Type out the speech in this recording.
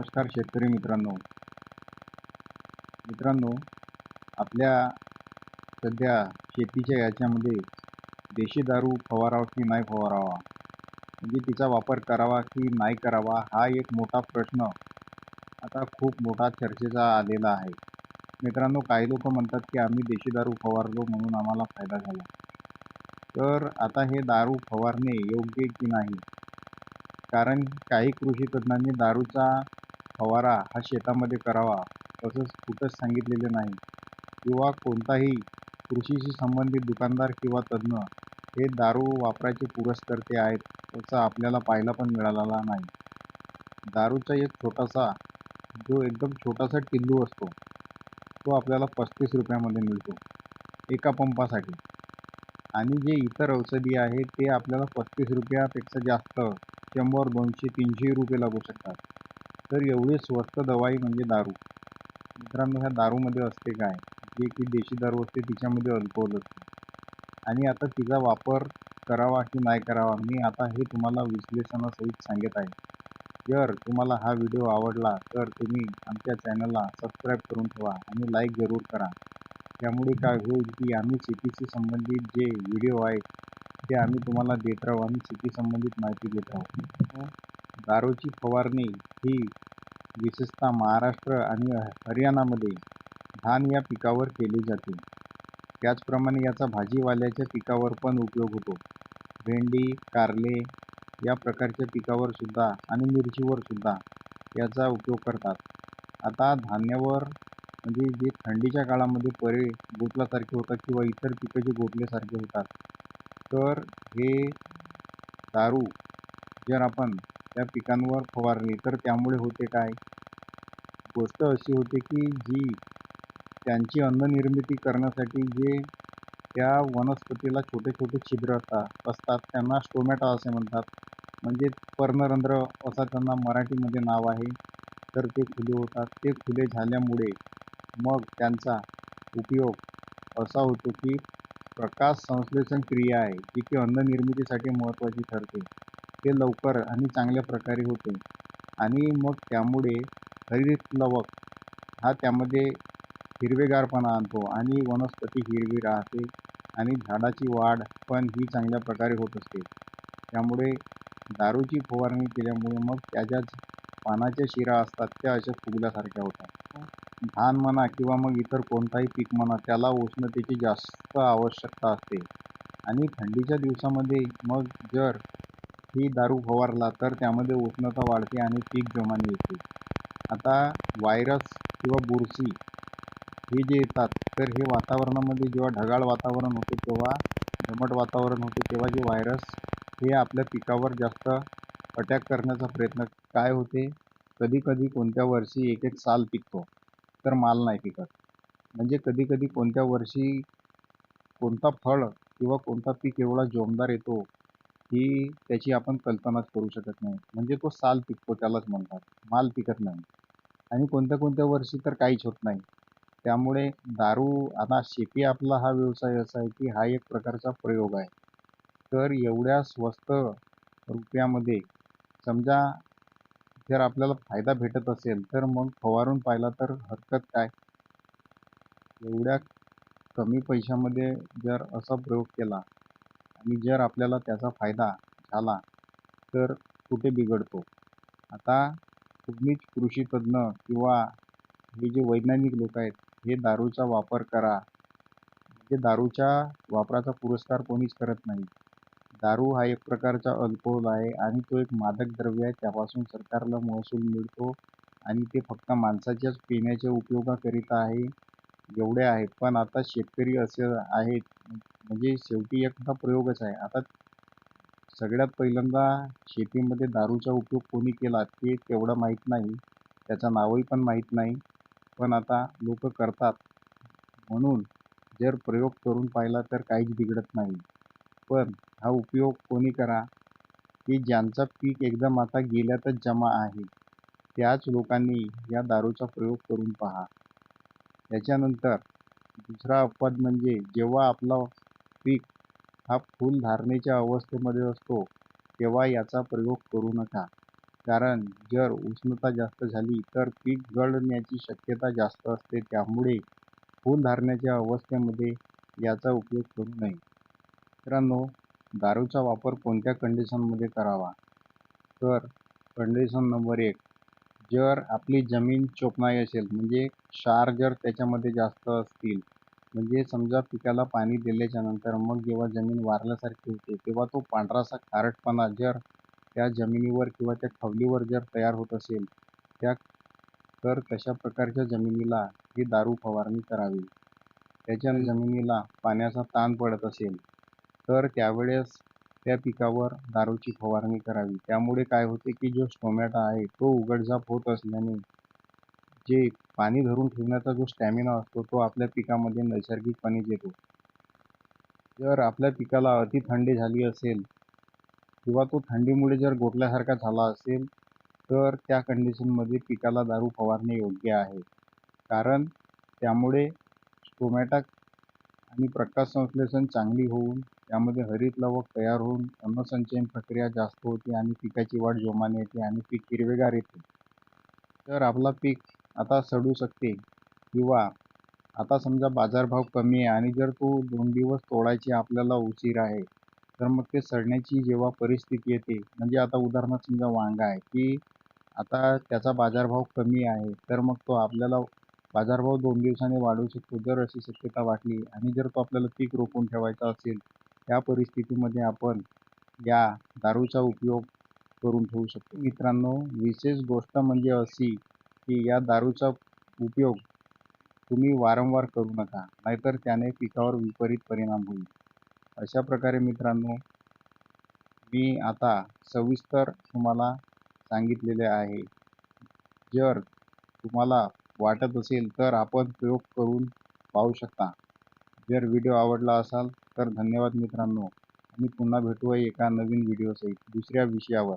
नमस्कार शेतकरी मित्रांनो. मित्रांनो आपल्या सध्या शेतीच्या याच्यामध्ये देशी दारू फवारावा की नाही फवारावा? म्हणजे तिचा वापर करावा की नाही करावा हा एक मोठा प्रश्न आता खूप मोठा चर्चेचा आलेला आहे. मित्रांनो काही लोक म्हणतात की आम्ही देशी दारू फवारलो म्हणून आम्हाला फायदा झाला. तर आता हे दारू फवारणे योग्य की नाही? कारण काही कृषी तज्ज्ञांनी दारूचा फवारा हा शेतामध्ये करावा तसंच कुठंच सांगितलेले नाही. किंवा कोणताही कृषीशी संबंधित दुकानदार किंवा तज्ज्ञ हे दारू वापराचे पुरस्कर्ते आहेत त्याचा आपल्याला पाहायला पण मिळालेला नाही. दारूचा एक छोटासा जो एकदम छोटासा टिल्लू असतो तो आपल्याला पस्तीस रुपयामध्ये मिळतो एका पंपासाठी. आणि जे इतर औषधी आहेत ते आपल्याला पस्तीस रुपयापेक्षा जास्त शंभर दोनशे तीनशे रुपये लागू शकतात. तर एवढी स्वस्त दवाई म्हणजे दारू. मित्रांनो ह्या दारूमध्ये असते काय? जे की देशी दारू असते तिच्यामध्ये अल्कोहोल असते. आणि आता तिचा वापर करावा की नाही करावा मी आता हे तुम्हाला विश्लेषणासहित सांगत आहे. जर तुम्हाला हा व्हिडिओ आवडला तर तुम्ही आमच्या चॅनलला सबस्क्राईब करून ठेवा आणि लाईक जरूर करा. त्यामुळे काय होईल की आम्ही शेतीशी संबंधित जे व्हिडिओ आहेत ते आम्ही तुम्हाला देत राहू आणि शेती संबंधित माहिती देत राहू. दारूची फवारणी ही विशेषतः महाराष्ट्र आणि हरियाणामध्ये धान या पिकावर केली जाते. त्याचप्रमाणे याचा भाजीवाल्याच्या पिकावर पण उपयोग होतो. भेंडी कारले या प्रकारच्या पिकावर सुद्धा आणि मिरचीवर सुद्धा याचा उपयोग करतात. आता धान्यावर म्हणजे जे थंडीच्या काळामध्ये परे गोठल्यासारखे होतात किंवा इतर पिकं जे गोठल्यासारखे होतात. तर हे दारू जर आपण त्या पिकांवर फवारणी. तर त्यामुळे होते काय? गोष्ट अशी होते की जी त्यांची अन्ननिर्मिती करण्यासाठी जे त्या वनस्पतीला छोटे छोटे छिद्र असतात असतात त्यांना स्टोमॅटा असे म्हणतात. म्हणजे पर्णरंध्र असा त्यांना मराठीमध्ये नाव आहे. तर ते खुले होतात. ते खुले झाल्यामुळे मग त्यांचा उपयोग असा होतो की प्रकाश संश्लेषण क्रिया आहे जी की अन्ननिर्मितीसाठी महत्त्वाची ठरते. ते लवकर आणि चांगल्या प्रकारे होते. आणि मग त्यामुळे हरित लवक हा त्यामध्ये हिरवेगारपणा आणतो आणि वनस्पती हिरवी राहते आणि झाडाची वाढ पण ही चांगल्या प्रकारे होत असते. त्यामुळे दारूची फवारणी केल्यामुळे मग त्याच्या पानाच्या शिरा असतात त्या अशा फुगल्यासारख्या होतात. धान म्हणा किंवा मग इतर कोणताही पीक म्हणा त्याला उष्णतेची जास्त आवश्यकता असते. आणि थंडीच्या दिवसामध्ये मग जर ही दारू फवारला तर त्यामध्ये उष्णता वाढते आणि पीक जोमाने येते. आता व्हायरस किंवा बुरशी हे जे येतात तर हे वातावरणामध्ये जेव्हा ढगाळ वातावरण होते तेव्हा दमट वातावरण होते तेव्हा जे व्हायरस हे आपल्या पिकावर जास्त अटॅक करण्याचा प्रयत्न काय होते? कधी कधी कोणत्या वर्षी एक एक साल पिकतो तर माल नाही पिकत. म्हणजे कधी कधी कोणत्या वर्षी कोणता फळ किंवा कोणता पीक एवढा जोमदार येतो ही त्याची आपण कल्पनाच करू शकत नाही. म्हणजे तो साल पिकतो त्यालाच म्हणतात. माल पिकत नाही. आणि कोणत्या कोणत्या वर्षी तर काहीच होत नाही. त्यामुळे दारू आता शेती आपला हा व्यवसाय असा आहे की हा एक प्रकारचा प्रयोग आहे. तर एवढ्या स्वस्त रुपयामध्ये समजा जर आपल्याला फायदा भेटत असेल तर मग फवारून पाहिला तर हरकत काय? एवढ्या कमी पैशामध्ये जर असा प्रयोग केला आणि जर आपल्याला त्याचा फायदा झाला तर कुठे बिघडतो? आता तुम्हीच कृषीतज्ञ किंवा हे जे वैज्ञानिक लोक आहेत हे दारूचा वापर करा. म्हणजे दारूच्या वापराचा पुरस्कार कोणीच करत नाही. दारू हा एक प्रकारचा अल्कोहोल आहे आणि तो एक मादक द्रव्य आहे. त्यापासून सरकारला महसूल मिळतो आणि ते फक्त माणसाच्याच पिण्याच्या उपयोगाकरिता आहे. एवढे आहेत. पण आता शेतकरी असे आहेत. म्हणजे शेवटी एकदा प्रयोगच आहे. आता सगळ्यात पहिल्यांदा शेतीमध्ये दारूचा उपयोग कोणी केला ते तेवढं माहीत नाही. त्याचं नावही पण माहीत नाही. पण आता लोक करतात. म्हणून जर प्रयोग करून पाहिला तर काहीच बिघडत नाही. पण हा उपयोग कोणी करा? की ज्यांचा पीक एकदम आता गेल्यातच जमा आहे. त्याच लोकांनी या दारूचा प्रयोग करून पहा. त्याच्यानंतर दुसरा अपवाद म्हणजे जेव्हा आपला पीक हा फुल धारणेच्या अवस्थेमध्ये असतो तेव्हा याचा प्रयोग करू नका. कारण जर उष्णता जास्त झाली तर पीक गळण्याची शक्यता जास्त असते. त्यामुळे फुलधारण्याच्या अवस्थेमध्ये याचा उपयोग करू नये. मित्रांनो दारूचा वापर कोणत्या कंडिशनमध्ये करावा? तर कंडिशन नंबर एक जर आपली जमीन चोपणाई असेल म्हणजे क्षार जर त्याच्यामध्ये जास्त असतील म्हणजे समजा पिकाला पाणी दिल्याच्या नंतर मग जेव्हा जमीन वारल्यासारखी होते तेव्हा तो पांढरासा खारटपणा जर त्या जमिनीवर किंवा त्या खवलीवर जर तयार होत असेल त्या तर तशा प्रकारच्या जमिनीला ही दारू फवारणी करावी? त्याच्या जमिनीला पाण्याचा ताण पडत असेल तर त्यावेळेस त्या पिकावर दारूची फवारणी करावी. त्यामुळे काय होते की जो टोमॅटो आहे तो उघडझाप होत असल्याने जे पाणी धरून ठेवण्याचा जो स्टॅमिना असतो तो आपल्या पिकामध्ये नैसर्गिकपणे येतो जर आपल्या पिकाला अति थंडी झाली असेल किंवा तो थंडीमुळे जर गोठल्यासारखा झाला असेल तर त्या कंडिशनमध्ये पिकाला दारू फवारणे योग्य आहे. कारण त्यामुळे टोमॅटा आणि प्रकाश संश्लेषण चांगली होऊन त्यामध्ये हरित लवक तयार होऊन अन्नसंचयन प्रक्रिया जास्त होते आणि पिकाची वाढ जोमाने येते आणि पीक हिरवेगार येते. तर आपला पीक आता सडू शकते किंवा आता समजा बाजारभाव कमी आहे आणि जर तो दोन दिवस तोडायची आपल्याला उशीर आहे तर मग ते सडण्याची जेव्हा परिस्थिती येते म्हणजे आता उदाहरणार्थ समजा वांगा आहे की आता त्याचा बाजारभाव कमी आहे तर मग तो आपल्याला बाजारभाव दोन दिवसांनी वाढू शकतो. जर अशी शक्यता वाटली आणि जर तो आपल्याला पीक रोखून ठेवायचा असेल त्या परिस्थितीमध्ये आपण या दारूचा उपयोग करून ठेवू शकतो. मित्रांनो विशेष गोष्ट म्हणजे अशी की या दारूचा उपयोग तुम्ही वारंवार करू नका नाहीतर त्याने पिकावर विपरीत परिणाम होईल. अशा प्रकारे मित्रांनो मी आता सविस्तर तुम्हाला सांगितलेले आहे. जर तुम्हाला वाटत असेल तर आपण प्रयोग करून पाहू शकता. जर व्हिडिओ आवडला असाल तर धन्यवाद मित्रांनो. आणि पुन्हा भेटूया एका नवीन व्हिडिओसहित दुसऱ्या विषयावर.